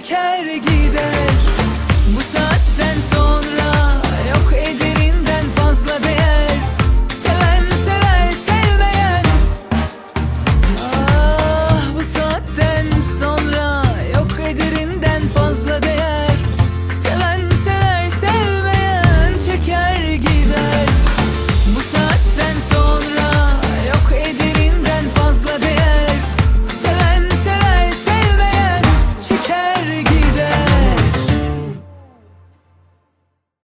çeker gider.